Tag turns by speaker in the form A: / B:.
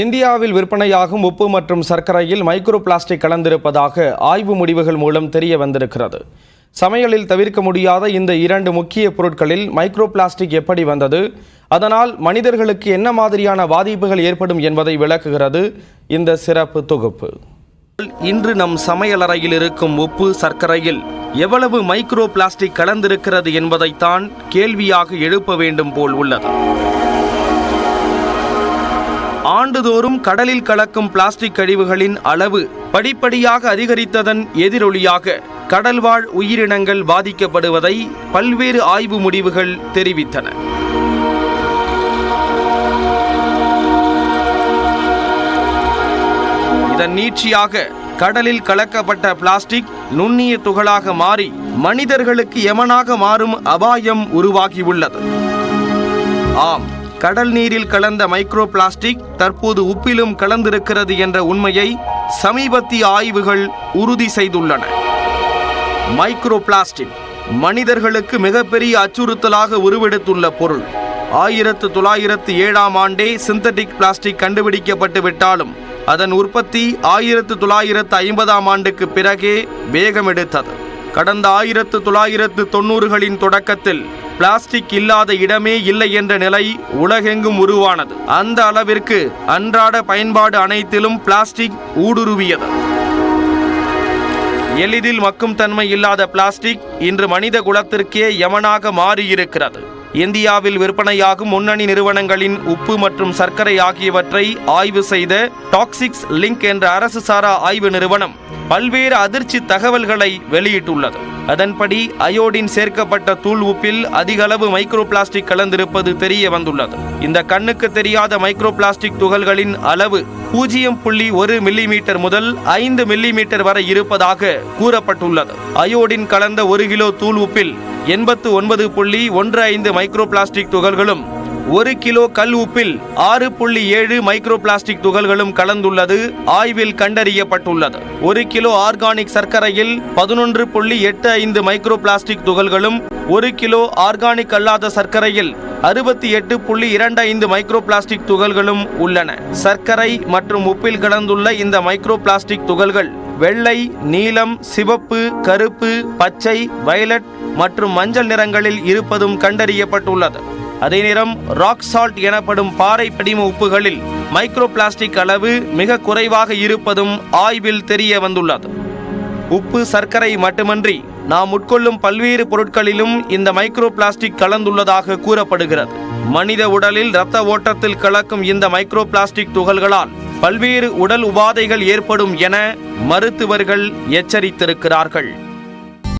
A: இந்தியாவில் விற்பனையாகும் உப்பு மற்றும் சர்க்கரையில் மைக்ரோ பிளாஸ்டிக் கலந்திருப்பதாக ஆய்வு முடிவுகள் மூலம் தெரிய வந்திருக்கிறது. சமையலில் தவிர்க்க முடியாத இந்த இரண்டு முக்கிய பொருட்களில் மைக்ரோ பிளாஸ்டிக் எப்படி வந்தது? அதனால் மனிதர்களுக்கு என்ன மாதிரியான பாதிப்புகள் ஏற்படும் என்பதை விளக்குகிறது இந்த சிறப்பு தொகுப்பு. இன்று நம் சமையலறையில் இருக்கும் உப்பு சர்க்கரையில் எவ்வளவு மைக்ரோ பிளாஸ்டிக் கலந்திருக்கிறது என்பதைத்தான் கேள்வியாக எழுப்ப வேண்டும் போல் உள்ளது. ஆண்டுதோறும் கடலில் கலக்கும் பிளாஸ்டிக் கழிவுகளின் அளவு படிப்படியாக அதிகரித்ததன் எதிரொலியாக கடல்வாழ் உயிரினங்கள் பாதிக்கப்படுவதை பல்வேறு ஆய்வு முடிவுகள் தெரிவித்தன. இதன் நீட்சியாக கடலில் கலக்கப்பட்ட பிளாஸ்டிக் நுண்ணிய துகளாக மாறி மனிதர்களுக்கு எமனாக மாறும் அபாயம் உருவாகியுள்ளது. ஆம் கடல் நீரில் கலந்த மைக்ரோ பிளாஸ்டிக் தற்போது உப்பிலும் கலந்திருக்கிறது என்ற உண்மையை சமீபத்திய ஆய்வுகள் உறுதி செய்துள்ளன. மைக்ரோ பிளாஸ்டிக் மனிதர்களுக்கு மிகப்பெரிய அச்சுறுத்தலாக உருவெடுத்துள்ள பொருள். ஆயிரத்து தொள்ளாயிரத்து ஏழாம் ஆண்டே சிந்தட்டிக் பிளாஸ்டிக் கண்டுபிடிக்கப்பட்டு விட்டாலும் அதன் உற்பத்தி ஆயிரத்து தொள்ளாயிரத்து ஐம்பதாம் ஆண்டுக்கு பிறகே வேகமெடுத்தது. கடந்த ஆயிரத்து தொள்ளாயிரத்து தொண்ணூறுகளின் தொடக்கத்தில் பிளாஸ்டிக் இல்லாத இடமே இல்லை என்ற நிலை உலகெங்கும் உருவானது. அந்த அளவிற்கு அன்றாட பயன்பாடு அனைத்திலும் பிளாஸ்டிக் ஊடுருவியது. எளிதில் மக்கும் தன்மை இல்லாத பிளாஸ்டிக் இன்று மனித குலத்திற்கே யமனாக மாறியிருக்கிறது. இந்தியாவில் விற்பனையாகும் முன்னணி நிறுவனங்களின் உப்பு மற்றும் சர்க்கரை ஆகியவற்றை ஆய்வு செய்த டாக்ஸிக்ஸ் லிங்க் என்ற அரசு சாரா ஆய்வு நிறுவனம் பல்வேறு அதிர்ச்சி தகவல்களை வெளியிட்டுள்ளது. அதன்படி அயோடின் சேர்க்கப்பட்ட தூள் உப்பில் அதிகளவு மைக்ரோ பிளாஸ்டிக் கலந்திருப்பது தெரிய வந்துள்ளது. இந்த கண்ணுக்கு தெரியாத மைக்ரோ பிளாஸ்டிக் துகள்களின் அளவு பூஜ்ஜியம் புள்ளி ஒரு மில்லிமீட்டர் முதல் ஐந்து மில்லிமீட்டர் வரை இருப்பதாக கூறப்பட்டுள்ளது. அயோடின் கலந்த ஒரு கிலோ தூள் உப்பில் எண்பத்து ஒன்பது புள்ளி ஒன்று ஐந்து மைக்ரோ பிளாஸ்டிக் துகள்களும் ஒரு கிலோ கல் உப்பில் ஆறு புள்ளி ஏழு மைக்ரோ பிளாஸ்டிக் துகள்களும் கலந்துள்ளது ஆய்வில் கண்டறியப்பட்டுள்ளது. ஒரு கிலோ ஆர்கானிக் சர்க்கரையில் பதினொன்று புள்ளி எட்டு ஐந்து மைக்ரோ பிளாஸ்டிக் துகள்களும் ஒரு கிலோ ஆர்கானிக் அல்லாத சர்க்கரையில் அறுபத்தி எட்டு புள்ளி இரண்டு ஐந்து மைக்ரோ பிளாஸ்டிக் துகள்களும் உள்ளன. சர்க்கரை மற்றும் உப்பில் கலந்துள்ள இந்த மைக்ரோ பிளாஸ்டிக் துகள்கள் வெள்ளை நீலம் சிவப்பு கருப்பு பச்சை வயலட் மற்றும் மஞ்சள் நிறங்களில் இருப்பதும் கண்டறியப்பட்டுள்ளது. அதே நேரம் ராக் சால்ட் எனப்படும் பாறை படிம உப்புகளில் மைக்ரோ பிளாஸ்டிக் அளவு மிக குறைவாக இருப்பதும் ஆய்வில் தெரிய வந்துள்ளது. உப்பு சர்க்கரை மட்டுமன்றி நாம் உட்கொள்ளும் பல்வேறு பொருட்களிலும் இந்த மைக்ரோ பிளாஸ்டிக் கலந்துள்ளதாக கூறப்படுகிறது. மனித உடலில் இரத்த ஓட்டத்தில் கலக்கும் இந்த மைக்ரோ பிளாஸ்டிக் துகள்களால் பல்வேறு உடல் உபாதைகள் ஏற்படும் என மருத்துவர்கள் எச்சரித்திருக்கிறார்கள்.